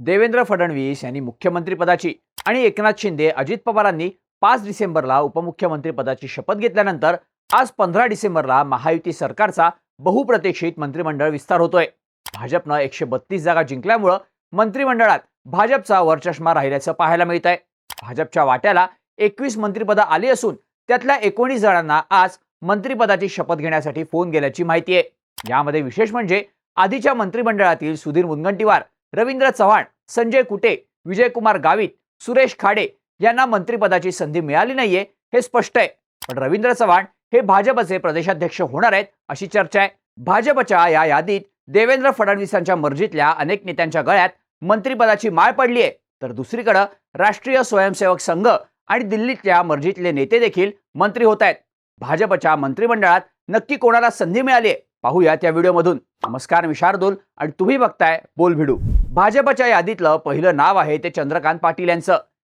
देवेंद्र फडणवीस यांनी मुख्यमंत्रीपदाची आणि एकनाथ शिंदे अजित पवारांनी पाच डिसेंबरला उपमुख्यमंत्रीपदाची शपथ घेतल्यानंतर आज पंधरा डिसेंबरला महायुती सरकारचा बहुप्रतीक्षित मंत्रिमंडळ विस्तार होतोय. भाजपनं एकशे बत्तीस जागा जिंकल्यामुळं मंत्रिमंडळात भाजपचा वरचष्मा राहिल्याचं पाहायला मिळत आहे भाजपच्या वाट्याला एकवीस मंत्रिपदं आली असून त्यातल्या एकोणीस जणांना आज मंत्रिपदाची शपथ घेण्यासाठी फोन गेल्याची माहिती आहे. यामध्ये विशेष म्हणजे आधीच्या मंत्रिमंडळातील सुधीर मुनगंटीवार रवींद्र चव्हाण संजय कुटे विजयकुमार गावित सुरेश खाडे यांना मंत्रिपदाची संधी मिळाली नाहीये हे स्पष्ट आहे. पण रवींद्र चव्हाण हे भाजपचे प्रदेशाध्यक्ष होणार आहेत अशी चर्चा आहे. भाजपच्या या यादीत देवेंद्र फडणवीसांच्या मर्जीतल्या अनेक नेत्यांच्या गळ्यात मंत्रिपदाची माळ पडली आहे. तर दुसरीकडं राष्ट्रीय स्वयंसेवक संघ आणि दिल्लीतल्या मर्जीतले नेते देखील मंत्री होत आहेत. भाजपच्या मंत्रिमंडळात नक्की कोणाला संधी मिळाली आहे? पाहूया त्या व्हिडिओमधून. नमस्कार मी शार्दूल आणि तुम्ही बघताय बोल भिडू. भाजपच्या यादीतलं पहिलं नाव आहे ते चंद्रकांत पाटील यांचं.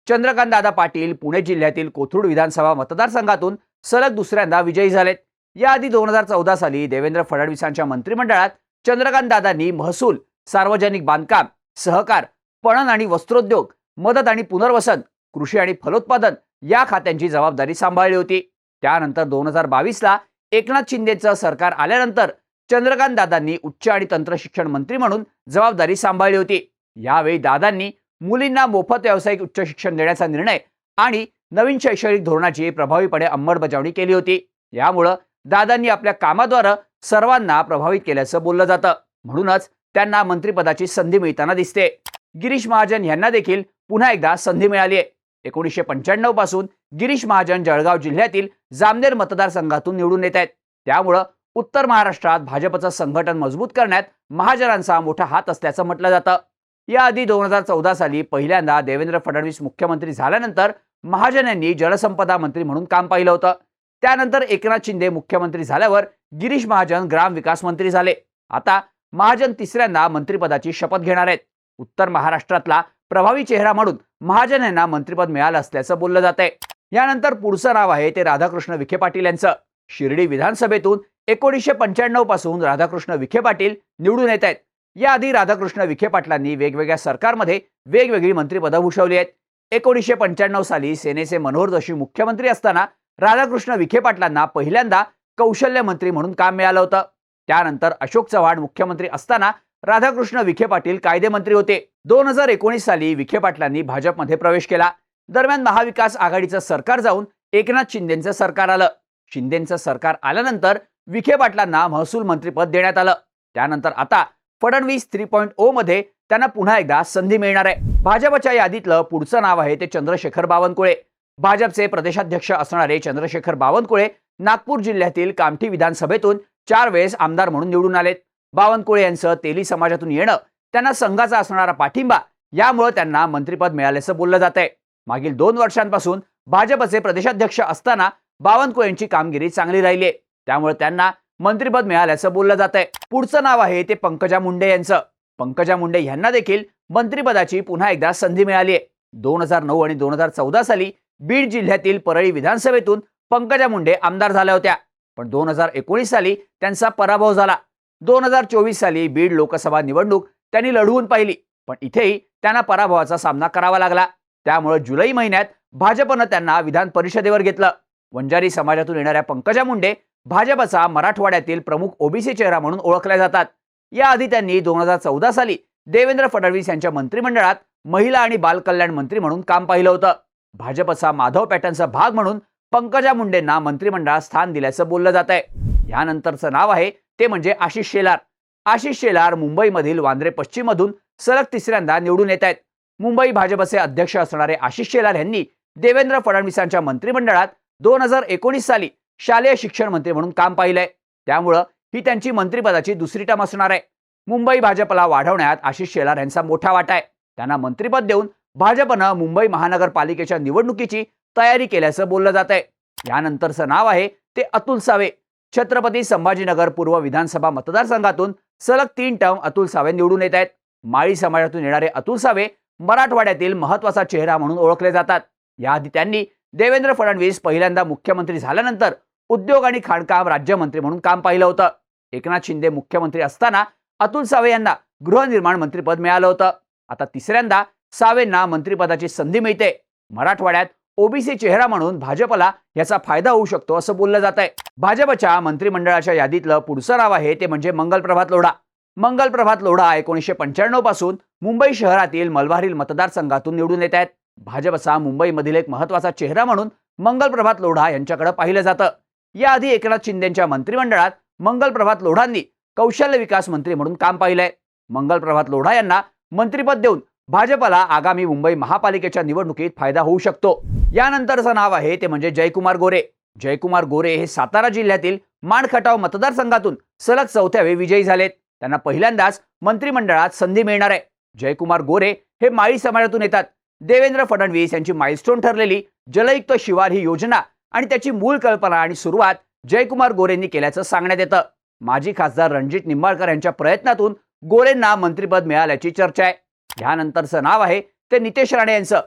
चंद्रकांत दादा पाटील पुणे जिल्ह्यातील कोथरूड विधानसभा मतदारसंघातून सलग दुसऱ्यांदा विजयी झालेत. याआधी दोन हजार चौदा साली देवेंद्र फडणवीसांच्या मंत्रिमंडळात चंद्रकांत दादांनी महसूल सार्वजनिक बांधकाम सहकार पणन आणि वस्त्रोद्योग मदत आणि पुनर्वसन कृषी आणि फलोत्पादन या खात्यांची जबाबदारी सांभाळली होती. त्यानंतर दोन हजार बावीसला एकनाथ शिंदेचं सरकार आल्यानंतर चंद्रकांत दादांनी उच्च आणि तंत्र शिक्षण मंत्री म्हणून जबाबदारी सांभाळली होती. यावेळी दादांनी मुलींना मोफत व्यावसायिक उच्च शिक्षण देण्याचा निर्णय आणि नवीन शैक्षणिक धोरणाची प्रभावीपणे अंमलबजावणी केली होती. यामुळं दादांनी आपल्या कामाद्वारे सर्वांना प्रभावित केल्याचं बोललं जातं. म्हणूनच त्यांना मंत्रिपदाची संधी मिळताना दिसते. गिरीश महाजन यांना देखील पुन्हा एकदा संधी मिळाली आहे. एकोणीसशे पंच्याण्णवपासून गिरीश महाजन जळगाव जिल्ह्यातील जामनेर मतदारसंघातून निवडून येत आहेत. त्यामुळं उत्तर महाराष्ट्रात भाजपचं संघटन मजबूत करण्यात महाजनांचा मोठा हात असल्याचं म्हटलं जातं. याआधी दोन हजार चौदा साली पहिल्यांदा देवेंद्र फडणवीस मुख्यमंत्री झाल्यानंतर महाजन यांनी जलसंपदा मंत्री म्हणून काम पाहिलं होतं. त्यानंतर एकनाथ शिंदे मुख्यमंत्री झाल्यावर गिरीश महाजन ग्रामविकास मंत्री झाले. आता महाजन तिसऱ्यांदा मंत्रिपदाची शपथ घेणार आहेत. उत्तर महाराष्ट्रातला प्रभावी चेहरा म्हणून महाजन यांना मंत्रिपद मिळालं असल्याचं बोललं जात आहे यानंतर पुढचं नाव आहे ते राधाकृष्ण विखे पाटील यांचं. शिर्डी विधानसभेतून एकोणीसशे पंच्याण्णवपासून राधाकृष्ण विखे पाटील निवडून येत आहेत. याआधी राधाकृष्ण विखे पाटलांनी वेगवेगळ्या सरकारमध्ये वेगवेगळी मंत्रिपदं भूषवली आहेत. एकोणीसशे पंच्याण्णव साली सेनेचे मनोहर जोशी मुख्यमंत्री असताना राधाकृष्ण विखे पाटलांना पहिल्यांदा कौशल्य मंत्री म्हणून काम मिळालं होतं. त्यानंतर अशोक चव्हाण मुख्यमंत्री असताना राधाकृष्ण विखे पाटील कायदेमंत्री होते. दोन हजार एकोणीस साली विखे पाटलांनी भाजपमध्ये प्रवेश केला. दरम्यान महाविकास आघाडीचं सरकार जाऊन एकनाथ शिंदेचं सरकार आलं. शिंदेचं सरकार आल्यानंतर विखे पाटलांना महसूल मंत्रीपद देण्यात आलं. त्यानंतर आता फडणवीस थ्री पॉईंट ओ मध्ये त्यांना पुन्हा एकदा संधी मिळणार आहे. भाजपच्या यादीतलं पुढचं नाव आहे ते चंद्रशेखर बावनकुळे. भाजपचे प्रदेशाध्यक्ष असणारे चंद्रशेखर बावनकुळे नागपूर जिल्ह्यातील कामठी विधानसभेतून चार वेळेस आमदार म्हणून निवडून आलेत. बावनकुळे यांचं तेली समाजातून येणं त्यांना संघाचा असणारा पाठिंबा यामुळे त्यांना मंत्रीपद मिळाल्याचं बोललं जात आहे. मागील दोन वर्षांपासून भाजपचे प्रदेशाध्यक्ष असताना बावनकुळेंची कामगिरी चांगली राहिली आहे त्यामुळे त्यांना मंत्रिपद मिळाल्याचं बोललं जात आहे पुढचं नाव आहे ते पंकजा मुंडे यांचं. पंकजा मुंडे यांना देखील मंत्रिपदाची पुन्हा एकदा संधी मिळाली आहे दोन हजार नऊ आणि दोन हजार चौदा साली बीड जिल्ह्यातील परळी विधानसभेतून पंकजा मुंडे आमदार झाल्या होत्या. पण दोन हजार एकोणीस साली त्यांचा पराभव झाला. दोन हजार चोवीस साली बीड लोकसभा निवडणूक त्यांनी लढवून पाहिली. पण इथेही त्यांना पराभवाचा सामना करावा लागला. त्यामुळे जुलै महिन्यात भाजपनं त्यांना विधान परिषदेवर घेतलं. वंजारी समाजातून येणाऱ्या पंकजा मुंडे भाजपचा मराठवाड्यातील प्रमुख ओबीसी चेहरा म्हणून ओळखल्या जातात. याआधी त्यांनी दोन हजार चौदा साली देवेंद्र फडणवीस यांच्या मंत्रिमंडळात महिला आणि बालकल्याण मंत्री म्हणून काम पाहिलं होतं. भाजपचा माधव पॅटर्नचा भाग म्हणून पंकजा मुंडेंना मंत्रिमंडळात स्थान दिल्याचं बोललं जात आहे यानंतरचं नाव आहे ते म्हणजे आशिष शेलार. आशिष शेलार मुंबईमधील वांद्रे पश्चिममधून सलग तिसऱ्यांदा निवडून येत आहेत मुंबई भाजपचे अध्यक्ष असणारे आशिष शेलार यांनी देवेंद्र फडणवीसांच्या मंत्रिमंडळात दोन हजार एकोणीस साली शालेय शिक्षण मंत्री म्हणून काम पाहिलंय. त्यामुळं ही त्यांची मंत्रिपदाची दुसरी टर्म असणार आहे. मुंबई भाजपला वाढवण्यात आशिष शेलार यांचा मोठा वाटा आहे. त्यांना मंत्रिपद देऊन भाजपनं मुंबई महानगरपालिकेच्या निवडणुकीची तयारी केल्याचं बोललं जात आहे यानंतरचं नाव आहे ते अतुल सावे. छत्रपती संभाजीनगर पूर्व विधानसभा मतदारसंघातून सलग तीन टर्म अतुल सावे निवडून येत आहेत. माळी समाजातून येणारे अतुल सावे मराठवाड्यातील महत्त्वाचा चेहरा म्हणून ओळखले जातात. याआधी त्यांनी देवेंद्र फडणवीस पहिल्यांदा मुख्यमंत्री झाल्यानंतर उद्योग आणि खाणकाम राज्यमंत्री म्हणून काम पाहिलं होतं. एकनाथ शिंदे मुख्यमंत्री असताना अतुल सावे यांना गृहनिर्माण मंत्रीपद मिळालं होतं. आता तिसऱ्यांदा सावेंना मंत्रिपदाची संधी मिळते. मराठवाड्यात ओबीसी चेहरा म्हणून भाजपला याचा फायदा होऊ शकतो असं बोललं जात आहे भाजपच्या मंत्रिमंडळाच्या यादीतलं पुढचं नाव आहे ते म्हणजे मंगलप्रभात लोढा. मंगलप्रभात लोढा एकोणीसशे पंच्याण्णवपासून मुंबई शहरातील मलबारील मतदारसंघातून निवडून येत आहेत. भाजपचा मुंबईमधील एक महत्त्वाचा चेहरा म्हणून मंगलप्रभात लोढा यांच्याकडे पाहिलं जातं. याआधी एकनाथ शिंदेच्या मंत्रिमंडळात मंगलप्रभात लोढांनी कौशल्य विकास मंत्री म्हणून काम पाहिलंय. मंगलप्रभात लोढा यांना मंत्रिपद देऊन भाजपला आगामी मुंबई महापालिकेच्या निवडणुकीत फायदा होऊ शकतो. यानंतरचं नाव आहे ते म्हणजे जयकुमार गोरे. जयकुमार गोरे हे सातारा जिल्ह्यातील माणखटाव मतदारसंघातून सलग चौथ्या वेळी विजयी झालेत. त्यांना पहिल्यांदाच मंत्रिमंडळात संधी मिळणार आहे. जयकुमार गोरे हे माळी समाजातून येतात. देवेंद्र फडणवीस यांची माइलस्टोन ठरलेली जलयुक्त शिवार ही योजना आणि त्याची मूळ कल्पना आणि सुरुवात जयकुमार गोरेंनी केल्याचं सांगण्यात येतं. माजी खासदार रणजित निंबाळकर यांच्या प्रयत्नातून गोरेंना मंत्रिपद मिळाल्याची चर्चा आहे. ह्यानंतरचं नाव आहे ते नितेश राणे यांचं.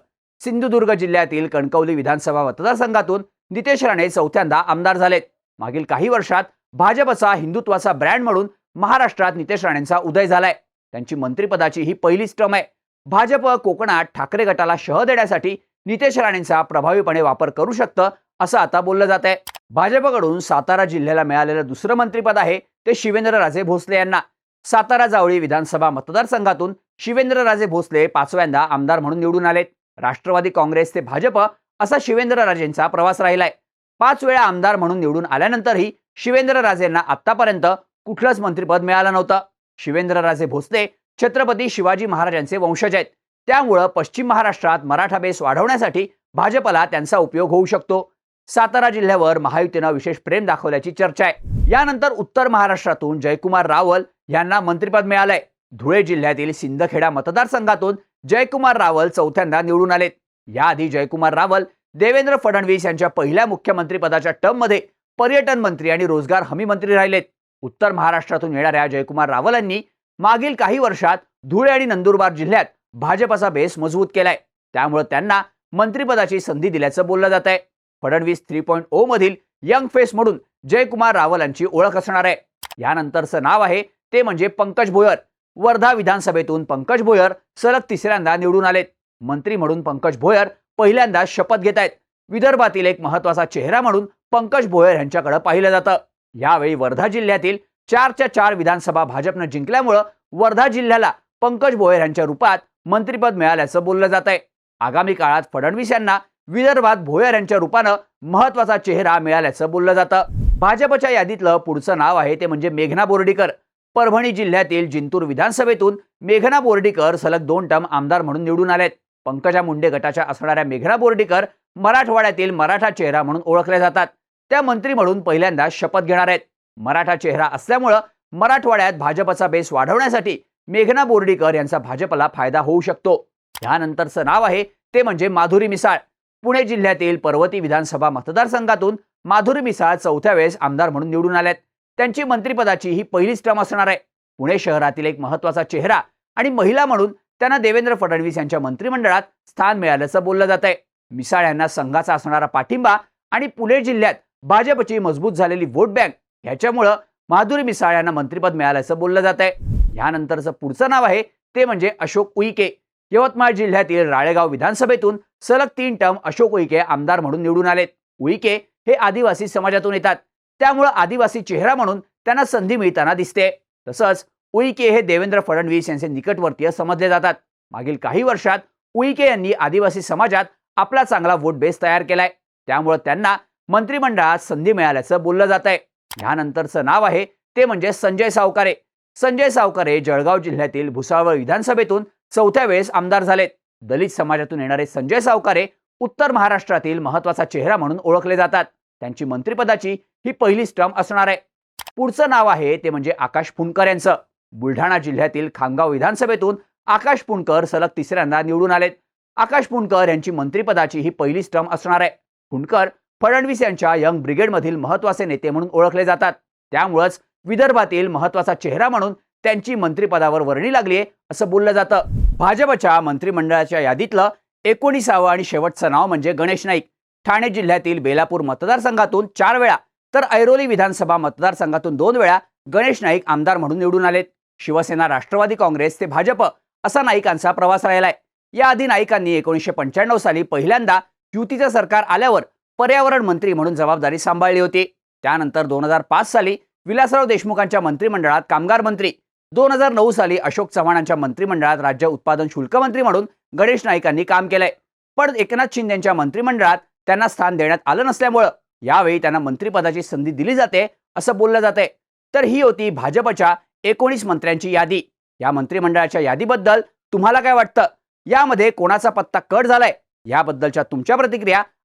सिंधुदुर्ग जिल्ह्यातील कणकवली विधानसभा मतदारसंघातून नितेश राणे चौथ्यांदा आमदार झालेत. मागील काही वर्षात भाजपचा हिंदुत्वाचा ब्रँड म्हणून महाराष्ट्रात नितेश राणेंचा उदय झालाय. त्यांची मंत्रिपदाची ही पहिलीच टर्म आहे. भाजप कोकणात ठाकरे गटाला शह देण्यासाठी नितेश राणेंचा प्रभावीपणे वापर करू शकतं असं आता बोललं जात आहे भाजपकडून सातारा जिल्ह्याला मिळालेलं दुसरं मंत्रिपद आहे ते शिवेंद्रराजे भोसले यांना. सातारा जावळी विधानसभा मतदारसंघातून शिवेंद्रराजे भोसले पाचव्यांदा आमदार म्हणून निवडून आलेत. राष्ट्रवादी काँग्रेस ते भाजप असा शिवेंद्रराजेंचा प्रवास राहिलाय. पाच वेळा आमदार म्हणून निवडून आल्यानंतरही शिवेंद्रराजेंना आतापर्यंत कुठलंच मंत्रिपद मिळालं नव्हतं. शिवेंद्रराजे भोसले छत्रपती शिवाजी महाराजांचे वंशज आहेत. त्यामुळं पश्चिम महाराष्ट्रात मराठा बेस वाढवण्यासाठी भाजपला त्यांचा उपयोग होऊ शकतो. सातारा जिल्ह्यावर महायुतीनं विशेष प्रेम दाखवल्याची चर्चा आहे. यानंतर उत्तर महाराष्ट्रातून जयकुमार रावल यांना मंत्रिपद मिळालंय. धुळे जिल्ह्यातील सिंदखेडा मतदारसंघातून जयकुमार रावल चौथ्यांदा निवडून आलेत. याआधी जयकुमार रावल देवेंद्र फडणवीस यांच्या पहिल्या मुख्यमंत्रीपदाच्या टर्ममध्ये पर्यटन मंत्री आणि रोजगार हमी मंत्री राहिलेत. उत्तर महाराष्ट्रातून येणाऱ्या जयकुमार रावलांनी मागील काही वर्षात धुळे आणि नंदुरबार जिल्ह्यात भाजपचा बेस मजबूत केलाय. त्यामुळे त्यांना मंत्रिपदाची संधी दिल्याचं बोललं जात आहे फडणवीस थ्री पॉईंट ओ मधील यंग फेस म्हणून जयकुमार रावल यांची ओळख असणार आहे. यानंतरचं नाव आहे ते म्हणजे पंकज भोयर. वर्धा विधानसभेतून पंकज भोयर सलग तिसऱ्यांदा निवडून आलेत. मंत्री म्हणून पंकज भोयर पहिल्यांदा शपथ घेत आहेत विदर्भातील एक महत्त्वाचा चेहरा म्हणून पंकज भोयर यांच्याकडे पाहिलं जातं. यावेळी वर्धा जिल्ह्यातील चारच्या चार विधानसभा भाजपनं जिंकल्यामुळं वर्धा जिल्ह्याला पंकज भोयर यांच्या रूपात मंत्रिपद मिळाल्याचं बोललं जात आहे आगामी काळात फडणवीस यांना विदर्भात भोयर यांच्या रूपानं महत्त्वाचा चेहरा मिळाल्याचं बोललं जातं. भाजपच्या यादीतलं पुढचं नाव आहे ते म्हणजे मेघना बोर्डीकर. परभणी जिल्ह्यातील जिंतूर विधानसभेतून मेघना बोर्डीकर सलग दोन टर्म आमदार म्हणून निवडून आलेत. पंकजा मुंडे गटाच्या असणाऱ्या मेघना बोर्डीकर मराठवाड्यातील मराठा चेहरा म्हणून ओळखल्या जातात. त्या मंत्री म्हणून पहिल्यांदा शपथ घेणार आहेत. मराठा चेहरा असल्यामुळं मराठवाड्यात भाजपचा बेस वाढवण्यासाठी मेघना बोर्डीकर यांचा भाजपला फायदा होऊ शकतो. त्यानंतरचं नाव आहे ते म्हणजे माधुरी मिसाळ. पुणे जिल्ह्यातील पर्वती विधानसभा मतदारसंघातून माधुरी मिसाळ चौथ्या वेळेस आमदार म्हणून निवडून आल्यात. त्यांची मंत्रिपदाची ही पहिलीच टर्म असणार आहे. पुणे शहरातील एक महत्त्वाचा चेहरा आणि महिला म्हणून त्यांना देवेंद्र फडणवीस यांच्या मंत्रिमंडळात स्थान मिळाल्याचं बोललं जात आहे मिसाळ यांना संघाचा असणारा पाठिंबा आणि पुणे जिल्ह्यात भाजपची मजबूत झालेली वोट बँक ह्याच्यामुळं माधुरी मिसाळ यांना मंत्रिपद मिळाल्याचं बोललं जात आहे. ह्यानंतरचं पुढचं नाव आहे ते म्हणजे अशोक उईके. यवतमाळ जिल्ह्यातील राळेगाव विधानसभेतून सलग तीन टर्म अशोक उईके आमदार म्हणून निवडून आलेत. उईके हे आदिवासी समाजातून येतात. त्यामुळं आदिवासी चेहरा म्हणून त्यांना संधी मिळताना दिसते. तसंच उईके हे देवेंद्र फडणवीस यांचे निकटवर्तीय समजले जातात. मागील काही वर्षात उईके यांनी आदिवासी समाजात आपला चांगला वोट बेस तयार केलाय. त्यामुळं त्यांना मंत्रिमंडळात संधी मिळाल्याचं बोललं जात आहे ह्यानंतरचं नाव आहे ते म्हणजे संजय सावकारे. संजय सावकारे जळगाव जिल्ह्यातील भुसावळ विधानसभेतून चौथ्या वेळेस आमदार झालेत. दलित समाजातून येणारे संजय सावकारे उत्तर महाराष्ट्रातील महत्त्वाचा चेहरा म्हणून ओळखले जातात. त्यांची मंत्रिपदाची ही पहिलीच टर्म असणार आहे. पुढचं नाव आहे ते म्हणजे आकाश फुंडकर यांचं. बुलढाणा जिल्ह्यातील खामगाव विधानसभेतून आकाश पुणकर सलग तिसऱ्यांदा निवडून आलेत. आकाश पुणकर यांची मंत्रिपदाची ही पहिलीच टर्म असणार आहे. फुंडकर फडणवीस यांच्या यंग ब्रिगेडमधील महत्त्वाचे नेते म्हणून ओळखले जातात. त्यामुळंच विदर्भातील महत्त्वाचा चेहरा म्हणून त्यांची मंत्रिपदावर वर्णी लागली असं बोललं जातं. भाजपच्या मंत्रिमंडळाच्या यादीतलं एकोणीसावं आणि शेवटचं नाव म्हणजे गणेश नाईक. ठाणे जिल्ह्यातील बेलापूर मतदारसंघातून चार वेळा तर ऐरोली विधानसभा मतदारसंघातून दोन वेळा गणेश नाईक आमदार म्हणून निवडून आलेत. शिवसेना राष्ट्रवादी काँग्रेस ते भाजप असा नाईकांचा प्रवास राहिलाय. याआधी नाईकांनी एकोणीसशे पंच्याण्णव साली पहिल्यांदा युतीचं सरकार आल्यावर पर्यावरण मंत्री म्हणून जबाबदारी सांभाळली होती. त्यानंतर दोन हजार पाच साली विलासराव देशमुखांच्या मंत्रिमंडळात कामगार मंत्री दोन हजार नऊ साली अशोक चव्हाणांच्या मंत्रिमंडळात राज्य उत्पादन शुल्क मंत्री म्हणून गणेश नाईकांनी काम केलंय. पण एकनाथ शिंदेच्या मंत्रिमंडळात त्यांना स्थान देण्यात आलं नसल्यामुळं यावेळी त्यांना मंत्रिपदाची संधी दिली जाते असं बोललं जाते तर ही होती भाजपच्या एकोणीस मंत्र्यांची यादी. या मंत्रिमंडळाच्या यादीबद्दल तुम्हाला काय वाटतं? यामध्ये कोणाचा पत्ता कट झालाय? याबद्दलच्या तुमच्या प्रतिक्रिया